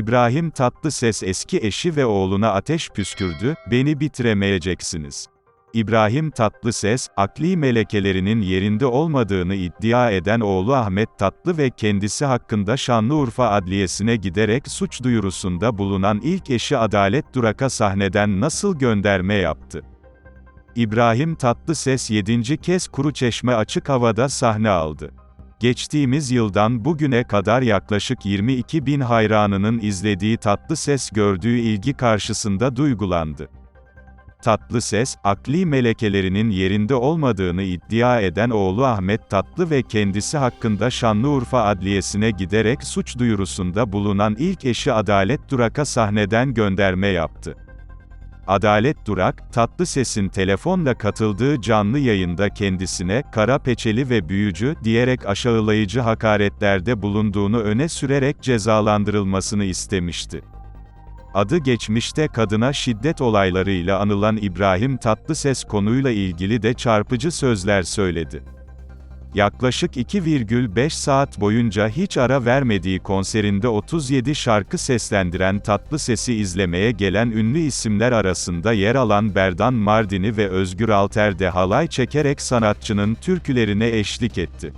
İbrahim Tatlıses eski eşi ve oğluna ateş püskürdü, beni bitiremeyeceksiniz. İbrahim Tatlıses, akli melekelerinin yerinde olmadığını iddia eden oğlu Ahmet Tatlı ve kendisi hakkında Şanlıurfa Adliyesi'ne giderek suç duyurusunda bulunan ilk eşi Adalet Durak'a sahneden nasıl gönderme yaptı? İbrahim Tatlıses 7. kez Kuruçeşme açık havada sahne aldı. Geçtiğimiz yıldan bugüne kadar yaklaşık 22 bin hayranının izlediği Tatlıses gördüğü ilgi karşısında duygulandı. Tatlıses, akli melekelerinin yerinde olmadığını iddia eden oğlu Ahmet Tatlı ve kendisi hakkında Şanlıurfa Adliyesi'ne giderek suç duyurusunda bulunan ilk eşi Adalet Durak'a sahneden gönderme yaptı. Adalet Durak, Tatlıses'in telefonla katıldığı canlı yayında kendisine, kara peçeli ve büyücü, diyerek aşağılayıcı hakaretlerde bulunduğunu öne sürerek cezalandırılmasını istemişti. Adı geçmişte kadına şiddet olaylarıyla anılan İbrahim Tatlıses konuyla ilgili de çarpıcı sözler söyledi. Yaklaşık 2,5 saat boyunca hiç ara vermediği konserinde 37 şarkı seslendiren Tatlıses'i izlemeye gelen ünlü isimler arasında yer alan Berdan Mardini ve Özgür Alter de halay çekerek sanatçının türkülerine eşlik etti.